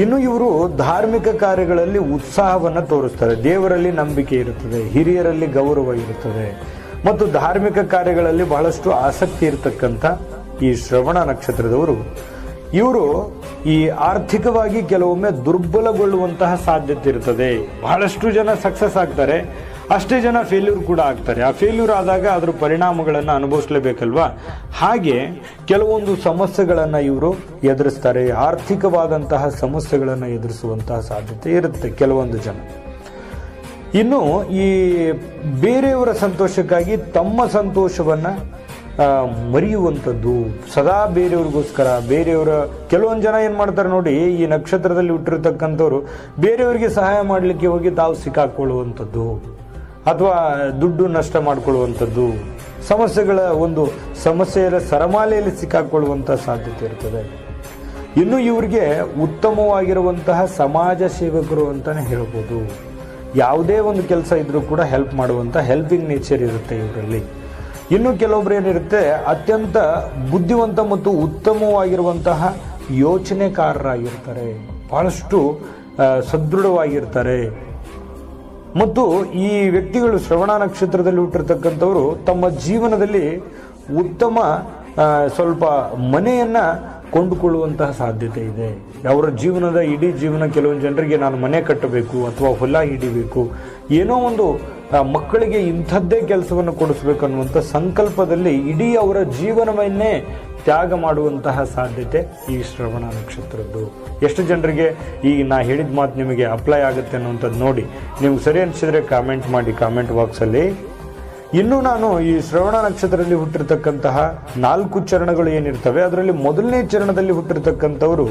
ಇನ್ನು ಇವರು ಧಾರ್ಮಿಕ ಕಾರ್ಯಗಳಲ್ಲಿ ಉತ್ಸಾಹವನ್ನು ತೋರಿಸ್ತಾರೆ. ದೇವರಲ್ಲಿ ನಂಬಿಕೆ ಇರುತ್ತದೆ, ಹಿರಿಯರಲ್ಲಿ ಗೌರವ ಇರುತ್ತದೆ. ಮತ್ತು ಧಾರ್ಮಿಕ ಕಾರ್ಯಗಳಲ್ಲಿ ಬಹಳಷ್ಟು ಆಸಕ್ತಿ ಇರತಕ್ಕಂಥ ಈ ಶ್ರವಣ ನಕ್ಷತ್ರದವರು, ಇವರು ಈ ಆರ್ಥಿಕವಾಗಿ ಕೆಲವೊಮ್ಮೆ ದುರ್ಬಲಗೊಳ್ಳುವಂತಹ ಸಾಧ್ಯತೆ ಇರುತ್ತದೆ ಬಹಳಷ್ಟು ಜನ ಸಕ್ಸಸ್ ಆಗ್ತಾರೆ. ಅಷ್ಟೇ ಜನ ಫೇಲ್ಯೂರ್ ಕೂಡ ಆಗ್ತಾರೆ. ಆ ಫೇಲ್ಯೂರ್ ಆದಾಗ ಅದರ ಪರಿಣಾಮಗಳನ್ನು ಅನುಭವಿಸ್ಲೇಬೇಕಲ್ವಾ? ಹಾಗೆ ಕೆಲವೊಂದು ಸಮಸ್ಯೆಗಳನ್ನು ಇವರು ಎದುರಿಸ್ತಾರೆ. ಆರ್ಥಿಕವಾದಂತಹ ಸಮಸ್ಯೆಗಳನ್ನು ಎದುರಿಸುವಂತಹ ಸಾಧ್ಯತೆ ಇರುತ್ತೆ ಕೆಲವೊಂದು ಜನ. ಇನ್ನು ಈ ಬೇರೆಯವರ ಸಂತೋಷಕ್ಕಾಗಿ ತಮ್ಮ ಸಂತೋಷವನ್ನ ಮರೆಯುವಂಥದ್ದು ಸದಾ ಬೇರೆಯವ್ರಿಗೋಸ್ಕರ. ಬೇರೆಯವರ, ಕೆಲವೊಂದು ಜನ ಏನು ಮಾಡ್ತಾರೆ ನೋಡಿ, ಈ ನಕ್ಷತ್ರದಲ್ಲಿ ಹುಟ್ಟಿರ್ತಕ್ಕಂಥವ್ರು ಬೇರೆಯವರಿಗೆ ಸಹಾಯ ಮಾಡಲಿಕ್ಕೆ ಹೋಗಿ ತಾವು ಸಿಕ್ಕಾಕೊಳ್ಳುವಂಥದ್ದು. ಅಥವಾ ದುಡ್ಡು ನಷ್ಟ ಮಾಡಿಕೊಳ್ಳುವಂಥದ್ದು, ಸಮಸ್ಯೆಗಳ ಒಂದು ಸಮಸ್ಯೆಯ ಸರಮಾಲೆಯಲ್ಲಿ ಸಿಕ್ಕಾಕೊಳ್ಳುವಂಥ ಸಾಧ್ಯತೆ ಇರ್ತದೆ. ಇನ್ನು ಇವರಿಗೆ ಉತ್ತಮವಾಗಿರುವಂತಹ ಸಮಾಜ ಸೇವಕರು ಅಂತಾನೆ ಹೇಳ್ಬೋದು. ಯಾವುದೇ ಒಂದು ಕೆಲಸ ಇದ್ರೂ ಕೂಡ ಹೆಲ್ಪ್ ಮಾಡುವಂಥ ಹೆಲ್ಪಿಂಗ್ ನೇಚರ್ ಇರುತ್ತೆ ಇವರಲ್ಲಿ. ಇನ್ನು ಕೆಲವೊಬ್ರು ಏನಿರುತ್ತೆ, ಅತ್ಯಂತ ಬುದ್ಧಿವಂತ ಮತ್ತು ಉತ್ತಮವಾಗಿರುವಂತಹ ಯೋಚನೆಕಾರರಾಗಿರ್ತಾರೆ. ಬಹಳಷ್ಟು ಸದೃಢವಾಗಿರ್ತಾರೆ. ಮತ್ತು ಈ ವ್ಯಕ್ತಿಗಳು ಶ್ರವಣ ನಕ್ಷತ್ರದಲ್ಲಿ ಹುಟ್ಟಿರ್ತಕ್ಕಂಥವರು ತಮ್ಮ ಜೀವನದಲ್ಲಿ ಉತ್ತಮ ಸ್ವಲ್ಪ ಮನೆಯನ್ನು ಕೊಂಡುಕೊಳ್ಳುವಂತಹ ಸಾಧ್ಯತೆ ಇದೆ. ಅವರ ಜೀವನದ ಇಡೀ ಜೀವನ ಕೆಲವೊಂದು ಜನರಿಗೆ ನಾನು ಮನೆ ಕಟ್ಟಬೇಕು ಅಥವಾ ಹೊಲ ಹಿಡಿಬೇಕು, ಏನೋ ಒಂದು ಮಕ್ಕಳಿಗೆ ಇಂಥದ್ದೇ ಕೆಲಸವನ್ನು ಕೊಡಿಸ್ಬೇಕನ್ನುವಂಥ ಸಂಕಲ್ಪದಲ್ಲಿ ಇಡೀ ಅವರ ಜೀವನವನ್ನೇ ತ್ಯಾಗ ಮಾಡುವಂತಹ ಸಾಧ್ಯತೆ ಈ ಶ್ರವಣ ನಕ್ಷತ್ರದ್ದು. ಎಷ್ಟು ಜನರಿಗೆ ಈ ನಾ ಹೇಳಿದ ಮಾತು ನಿಮಗೆ ಅಪ್ಲೈ ಆಗುತ್ತೆ ಅನ್ನುವಂಥದ್ದು ನೋಡಿ. ನಿಮ್ಗೆ ಸರಿ ಅನಿಸಿದ್ರೆ ಕಾಮೆಂಟ್ ಮಾಡಿ ಕಾಮೆಂಟ್ ಬಾಕ್ಸಲ್ಲಿ ಇನ್ನು ನಾನು ಈ ಶ್ರವಣ ನಕ್ಷತ್ರದಲ್ಲಿ ಹುಟ್ಟಿರ್ತಕ್ಕಂತಹ ನಾಲ್ಕು ಚರಣಗಳು ಏನಿರ್ತವೆ, ಅದರಲ್ಲಿ ಮೊದಲನೇ ಚರಣದಲ್ಲಿ ಹುಟ್ಟಿರ್ತಕ್ಕಂಥವರು